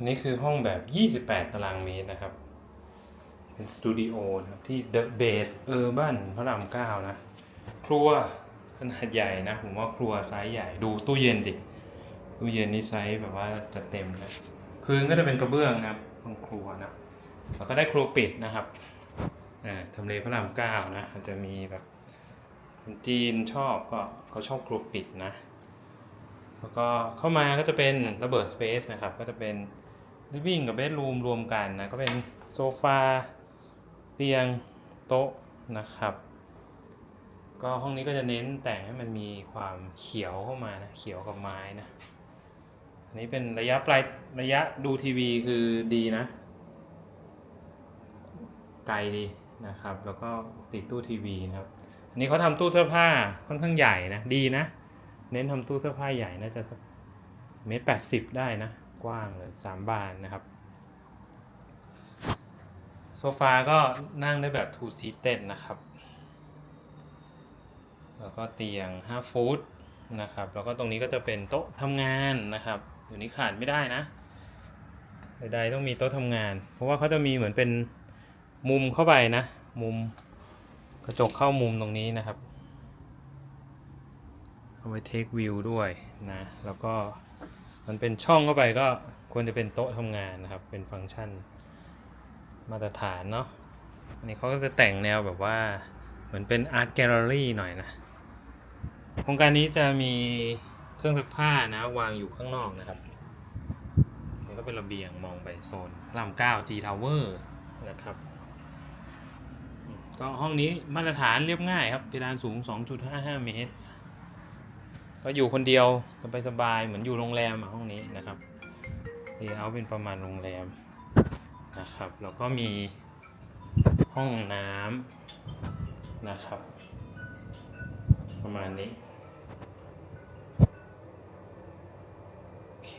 อันนี้คือห้องแบบ 28 ตารางเมตรนะครับ เป็นสตูดิโอนะครับที่ The Base Urban พระรามเก้านะ ครัวขนาดใหญ่นะ ผมว่าครัวไซส์ใหญ่ดูตู้เย็นดิ ตู้เย็นนี่ไซส์แบบว่าจะเต็มนะพื้นก็จะเป็นกระเบื้องนะครับห้องครัวนะแล้วก็ได้ครัวปิดนะครับอ่าทำเลพระรามเก้านะอาจจะมีแบบคนจีนชอบก็เขาชอบครัวปิดนะ แล้วก็เข้ามาก็จะเป็นระเบิดสเปซนะครับ ก็จะเป็น living กับ bedroom รวมกันนะ ก็เป็นโซฟา เตียง โต๊ะนะครับ ก็ห้องนี้ก็จะเน้นแต่งให้มันมีความเขียวเข้ามานะ เขียวกับไม้นะ อันนี้เป็นระยะปลายระยะดูทีวีคือดีนะ ไกลดีนะครับ แล้วก็ติดตู้ทีวีนะครับ อันนี้เขาทำตู้เสื้อผ้าค่อนข้างใหญ่นะ ดีนะ เน้นทำตู้เสื้อผ้าใหญ่น่าจะเมตรแปดสิบได้นะ กว้างเลยสามบานนะครับ โซฟาก็นั่งได้แบบ two seated นะครับ แล้วก็เตียง 5 ฟุตนะครับ แล้วก็ตรงนี้ก็จะเป็นโต๊ะทำงานนะครับอยู่นี้ขาดไม่ได้นะใดๆต้องมีโต๊ะทำงาน เพราะว่าเขาจะมีเหมือนเป็นมุมเข้าไปนะ มุมกระจกเข้ามุมตรงนี้นะครับ เอาไว้เทควิวด้วยนะ แล้วก็ มันเป็นช่องเข้าไปก็ควรจะเป็นโต๊ะทำงานนะครับ เป็นฟังก์ชันมาตรฐานเนาะอันนี้เขาก็จะแต่งแนวแบบว่า เหมือนเป็นอาร์ตแกลเลอรี่หน่อยนะ โครงการนี้จะมีเครื่องซักผ้านะ วางอยู่ข้างนอกนะครับนี่ก็เป็นระเบียงมองไปโซนพระรามเก้า G Tower นะครับ ก็ห้องนี้มาตรฐานเรียบง่ายครับเพดานสูง 2.55 เมตร ก็อยู่คนเดียวสบายๆเหมือนอยู่โรงแรมห้องนี้นะครับเลเยอร์เป็นประมาณโรงแรมนะครับแล้วก็มีห้องน้ำนะครับ ประมาณนี้โอเค